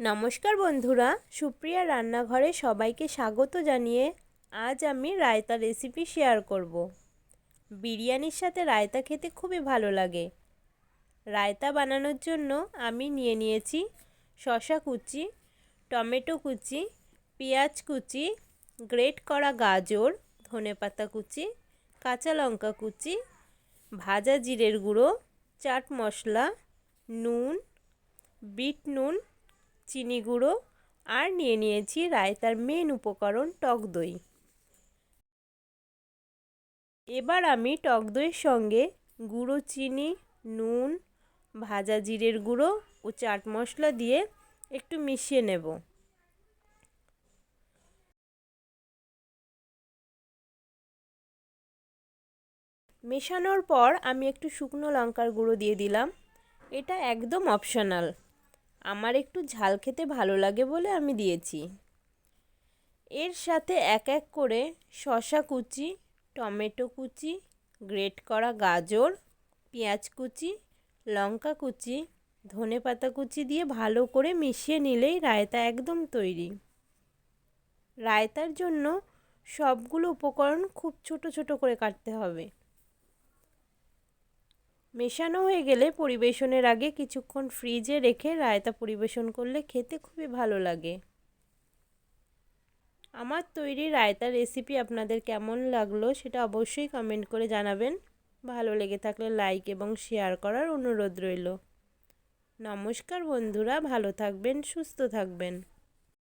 নমস্কার বন্ধুরা, সুপ্রিয়া রান্নাঘরে সবাইকে স্বাগত জানিয়ে আজ আমি রায়তা রেসিপি শেয়ার করব। বিরিয়ানির সাথে রায়তা খেতে খুবই ভালো লাগে। রায়তা বানানোর জন্য আমি নিয়ে নিয়েছি শশা কুচি, টমেটো কুচি, পেঁয়াজ কুচি গ্রেট করা গাজর ধনেপাতা কুচি, কাঁচা লঙ্কা কুচি, ভাজা জিরের গুঁড়ো, চাট মশলা, নুন, বিট নুন চিনি গুঁড়ো আর নিয়ে নিয়েছি রায়তার মেন উপকরণ টক দই। এবার আমি টক দইয়ের সঙ্গে গুঁড়ো চিনি, নুন, ভাজা জিরের গুঁড়ো ও চাট মশলা দিয়ে একটু মিশিয়ে নেব। মেশানোর পর আমি একটু শুকনো লঙ্কার গুঁড়ো দিয়ে দিলাম। এটা একদম অপশনাল আমার একটু ঝাল খেতে ভালো লাগে বলে আমি দিয়েছি। এর সাথে এক এক করে শশা কুচি, টমেটো কুচি, গ্রেট করা গাজর, পেঁয়াজ কুচি, লঙ্কা কুচি, ধনে পাতা কুচি দিয়ে ভালো করে মিশিয়ে নিলেই রায়তা একদম তৈরি। রায়তার জন্য সবগুলো উপকরণ খুব ছোট ছোট করে কাটতে হবে। মেশানো হয়ে গেলে পরিবেশনের আগে কিছুক্ষণ ফ্রিজে রেখে রায়তা পরিবেশন করলে খেতে খুবই ভালো লাগে। আমার তৈরি রায়তা রেসিপি আপনাদের কেমন লাগল সেটা অবশ্যই কমেন্ট করে জানাবেন। ভালো লেগে থাকলে লাইক এবং শেয়ার করার অনুরোধ রইল। নমস্কার বন্ধুরা, ভালো থাকবেন, সুস্থ থাকবেন।